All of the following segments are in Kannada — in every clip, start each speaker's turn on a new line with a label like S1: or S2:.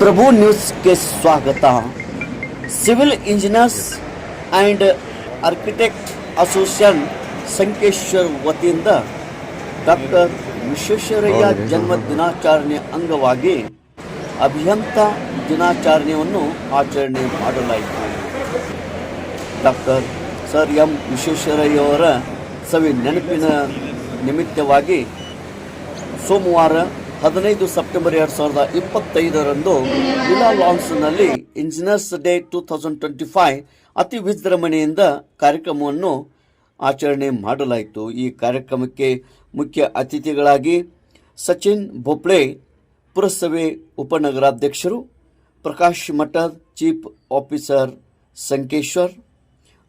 S1: ಪ್ರಭು ನ್ಯೂಸ್ಗೆ ಸ್ವಾಗತ. Civil engineers and architect association Sankeshwar ವತಿಯಿಂದ ಡಾಕ್ಟರ್ ವಿಶ್ವೇಶ್ವರಯ್ಯ ಜನ್ಮ ದಿನಾಚರಣೆ ಅಂಗವಾಗಿ ಅಭಿಯಂತ ದಿನಾಚರಣೆಯನ್ನು ಆಚರಣೆ ಮಾಡಲಾಯಿತು. ಡಾಕ್ಟರ್ ಸರ್ ಎಂ ವಿಶ್ವೇಶ್ವರಯ್ಯವರ ಸವಿ ನೆನಪಿನ ನಿಮಿತ್ತವಾಗಿ ಸೋಮವಾರ ಹದಿನೈದು ಸೆಪ್ಟೆಂಬರ್ ಎರಡು ಸಾವಿರದ ಇಪ್ಪತ್ತೈದರಂದು villa ಲಾನ್ಸ್ನಲ್ಲಿ engineers day two thousand twenty five ಅತಿ ವಿಜೃಂಭಣೆಯಿಂದ ಕಾರ್ಯಕ್ರಮವನ್ನು ಆಚರಣೆ ಮಾಡಲಾಯಿತು. ಈ ಕಾರ್ಯಕ್ರಮಕ್ಕೆ ಮುಖ್ಯ ಅತಿಥಿಗಳಾಗಿ ಸಚಿನ್ ಬೊಬ್ಳೆ ಪುರಸಭೆ ಉಪನಗರಾಧ್ಯಕ್ಷರು Prakash Math chief officer Sankeshwar,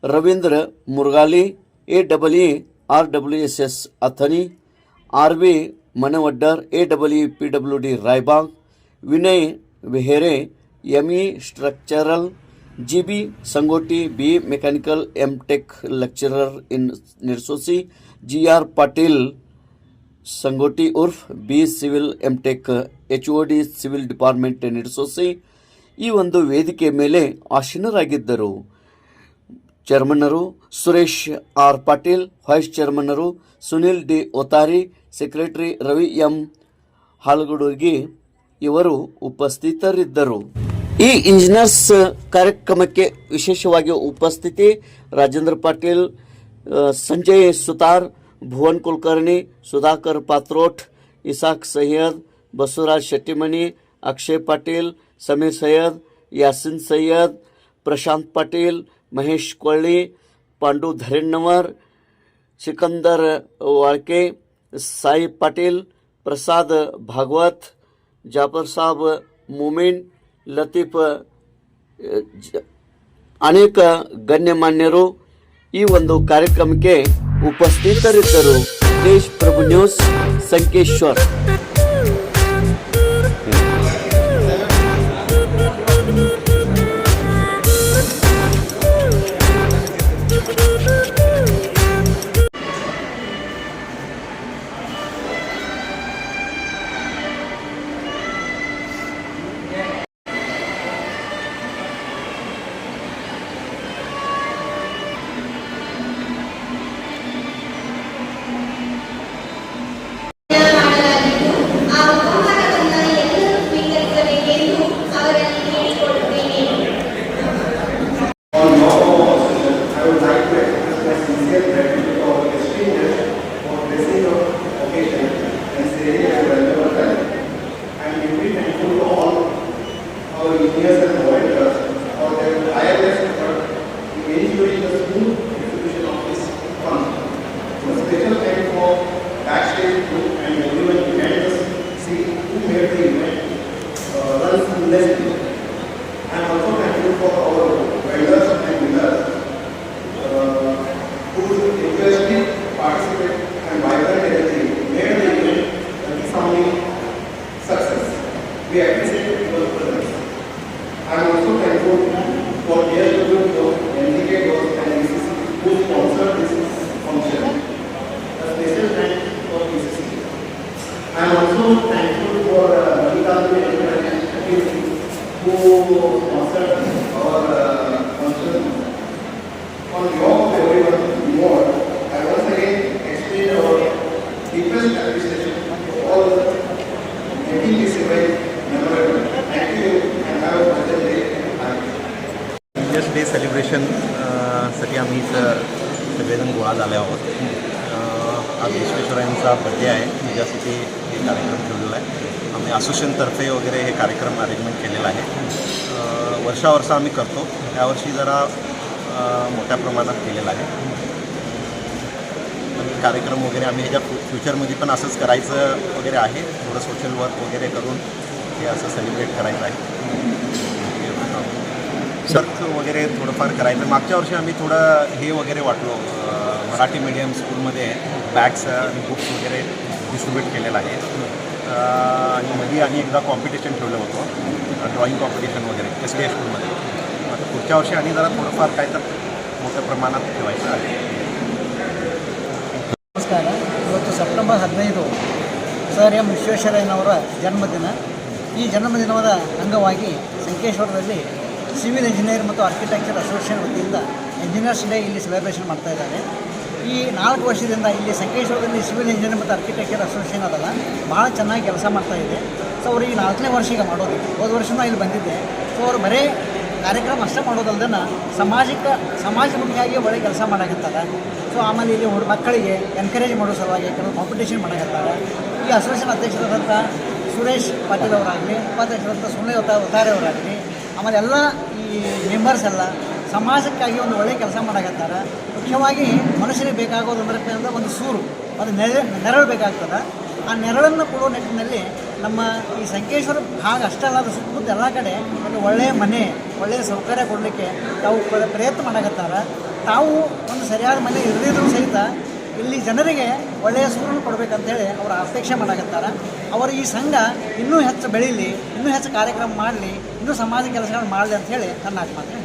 S1: Ravindra Murugali, A double A, R W S S Athani R B Manavaddar A W P W D Raibag, Vinay Vihere ME structural G B Sangoti B mechanical M tech lecturer in ನಿರ್ಸೋಸಿ G R Patil Sangoti ಉರ್ಫ್ B civil M tech H O D civil department ನಿರ್ಸೋಸಿ ಈ ಒಂದು ವೇದಿಕೆ ಮೇಲೆ ಆಸೀನರಾಗಿದ್ದರು. ಚೇರ್ಮನ್ನರು Suresh R Patil, vice ಚೇರ್ಮನ್ನರು Sunil D Otari secretary Ravi M Halgudugi ಇವರು ಉಪಸ್ಥಿತರಿದ್ದರು. ಈ ಇಂಜಿನಿಯರ್ಸ್ ಕಾರ್ಯಕ್ರಮಕ್ಕೆ ವಿಶೇಷವಾಗಿ ಉಪಸ್ಥಿತಿ ರಾಜೇಂದ್ರ ಪಾಟೀಲ್ ಸಂಜಯ್ ಸುತಾರ್, ಭುವನ್ ಕುಲಕರ್ಣಿ, ಸುಧಾಕರ್ ಪಾತ್ರೋಟ್, ಇಸಾಕ್ ಸೈಯದ್, ಬಸವರಾಜ್ ಶೆಟ್ಟಿಮಣಿ, ಅಕ್ಷಯ್ ಪಾಟೀಲ್, ಸಮೀರ್ ಸೈಯದ್, ಯಾಸಿನ್ ಸೈಯದ್, ಪ್ರಶಾಂತ್ ಪಾಟೀಲ್ ಮಹೇಶ್ ಕೊಳ್ಳಿ, ಪಾಂಡು ಧರೆಣ್ಣವರ್ ಸಿಕಂದರ್ ವಾಳ್ಕೆ, ಸಾಯಿ ಪಾಟೀಲ್, ಪ್ರಸಾದ್ ಭಾಗವತ್, ಜಾಫರ್ ಸಾಬ್ ಮುಮಿನ್, ಲತೀಫ್, ಅನೇಕ ಗಣ್ಯಮಾನ್ಯರು ಈ ಒಂದು ಕಾರ್ಯಕ್ರಮಕ್ಕೆ ಉಪಸ್ಥಿತರಿದ್ದರು.
S2: Desh Prabhu
S3: news, Sankeshwar. Amém. I am also thankful for JSW, NDK Girls and ECC who sponsored this function. A special thanks for ECC. I am also thankful for uh, Shakir who sponsored our uh, function. On behalf of everyone involved, I once again extend our deepest appreciation to all making this event
S4: सेलिब्रेशनसाठी uh, आम्ही इथं सगळेजण गोळा झाले आहोत. Uh, आज विश्वेश्वरायांचा बड्डे आहे. त्याच्यासाठी हे कार्यक्रम ठेवलेला आहे. आम्ही असोसिएशनतर्फे वगैरे हे कार्यक्रम अरेंजमेंट केलेला आहे. वर्षावर्षा वर्षावर्ष आम्ही करतो. त्यावर्षी जरा मोठ्या प्रमाणात केलेला आहे. कार्यक्रम वगैरे आम्ही ह्याच्या फ्युचरमध्ये पण असंच करायचं वगैरे आहे. थोडं सोशल वर्क वगैरे करून हे असं सेलिब्रेट करायचं आहे. वगैरे थोडंफार करायचं मागच्या वर्षी आम्ही थोडं हे वगैरे वाटलो अं, मराठी मीडियम स्कूलमध्ये बॅग्स आणि बुक्स वगैरे डिस्ट्रीब्यूट केलेलं आहे अं, आणि मध्ये आणि एकदा कॉम्पिटिशन ठेवलं होतं ड्रॉइंग कॉम्पिटिशन वगैरे एस डी एस स्कूलमध्ये आता पुढच्या वर्षी आणि जरा थोडंफार काय तर मोठ्या प्रमाणात ठेवायचं आहे
S5: ನಮಸ್ಕಾರ ಇವತ್ತು ಸೆಪ್ಟೆಂಬರ್ ಹದಿನೈದು ಸರ್ ಎಂ ವಿಶ್ವೇಶ್ವರಯ್ಯನವರ ಜನ್ಮದಿನ ಈ ಜನ್ಮದಿನದ ಅಂಗವಾಗಿ ಸಂಕೇಶ್ವರದಲ್ಲಿ ಸಿವಿಲ್ ಇಂಜಿನಿಯರ್ ಮತ್ತು ಆರ್ಕಿಟೆಕ್ಚರ್ ಅಸೋಸಿಯೇಷನ್ ವತಿಯಿಂದ ಇಂಜಿನಿಯರ್ಸ್ ಡೇ ಇಲ್ಲಿ ಸೆಲೆಬ್ರೇಷನ್ ಮಾಡ್ತಾ ಇದ್ದಾರೆ. ಈ ನಾಲ್ಕು ವರ್ಷದಿಂದ ಇಲ್ಲಿ ಸಂಕೇಶ್ವರದಲ್ಲಿ ಸಿವಿಲ್ ಇಂಜಿನಿಯರ್ ಮತ್ತು ಆರ್ಕಿಟೆಕ್ಚರ್ ಅಸೋಸಿಯೇಷನ್ ಅದಲ್ಲ ಭಾಳ ಚೆನ್ನಾಗಿ ಕೆಲಸ ಮಾಡ್ತಾ ಇದೆ. ಸೊ ಅವರು ಈ ನಾಲ್ಕನೇ ವರ್ಷ ಈಗ ಮಾಡೋದು. ಹೋದ ವರ್ಷನೂ ಇಲ್ಲಿ ಬಂದಿದ್ದೆ. ಸೊ ಅವರು ಬರೀ ಕಾರ್ಯಕ್ರಮ ಅಷ್ಟೇ ಮಾಡೋದಲ್ದನ ಸಾಮಾಜಿಕ ಸಮಾಜಮುಖಿಯಾಗಿ ಒಳ್ಳೆ ಕೆಲಸ ಮಾಡಕತ್ತಾರೆ. ಸೊ ಆಮೇಲೆ ಇಲ್ಲಿ ಹುಡ್ ಮಕ್ಕಳಿಗೆ ಎನ್ಕರೇಜ್ ಮಾಡೋ ಸಲುವಾಗಿ ಕೆಲವು ಕಾಂಪಿಟೇಷನ್ ಮಾಡಕತ್ತಾರೆ. ಈ ಅಸೋಸಿಯೇಷನ್ ಅಧ್ಯಕ್ಷರಾದಂಥ ಸುರೇಶ್ ಪಾಟೀಲ್ ಅವರಾಗಲಿ ಉಪಾಧ್ಯಕ್ಷರಾದಂಥ ಸುನಿಲ್ ಒತ್ತಾರೆ ಅವರಾಗಲಿ, ಆಮೇಲೆ ಎಲ್ಲ ಈ ಮೆಂಬರ್ಸ್ ಎಲ್ಲ ಸಮಾಜಕ್ಕಾಗಿ ಒಂದು ಒಳ್ಳೆಯ ಕೆಲಸ ಮಾಡಕತ್ತಾರೆ. ಮುಖ್ಯವಾಗಿ ಮನುಷ್ಯರಿಗೆ ಬೇಕಾಗೋದು ಅಂದ್ರೆ ಒಂದು ಸೂರು. ಅದು ನೆರೆ ನೆರಳು ಬೇಕಾಗ್ತದೆ. ಆ ನೆರಳನ್ನು ಕೊಡೋ ನಿಟ್ಟಿನಲ್ಲಿ ನಮ್ಮ ಈ ಸಂಕೇಶ್ವರ ಭಾಗ ಅಷ್ಟೇ ಅಲ್ಲ, ಅದು ಸುತ್ತಮುತ್ತ ಎಲ್ಲ ಕಡೆ ಒಂದು ಒಳ್ಳೆಯ ಮನೆ ಒಳ್ಳೆಯ ಸೌಕರ್ಯ ಕೊಡಲಿಕ್ಕೆ ತಾವು ಪ್ರಯತ್ನ ಮಾಡಕತ್ತಾರೆ. ತಾವು ಒಂದು ಸರಿಯಾದ ಮನೆ ಇರದಿದ್ರು ಸಹಿತ ಇಲ್ಲಿ ಜನರಿಗೆ ಒಳ್ಳೆಯ ಸೂರನ್ನು ಕೊಡಬೇಕಂತೇಳಿ ಅವರು ಅಪೇಕ್ಷೆ ಮಾಡಕತ್ತಾರೆ. ಅವರು ಈ ಸಂಘ ಇನ್ನೂ ಹೆಚ್ಚು ಬೆಳೀಲಿ, ಇನ್ನೂ ಹೆಚ್ಚು ಕಾರ್ಯಕ್ರಮ ಮಾಡಲಿ ಇನ್ನೂ ಸಮಾಜ ಕೆಲಸಗಳು ಅಂತ ಹೇಳಿ ತನ್ನ ಆತ್ಮಹತ್ಯೆ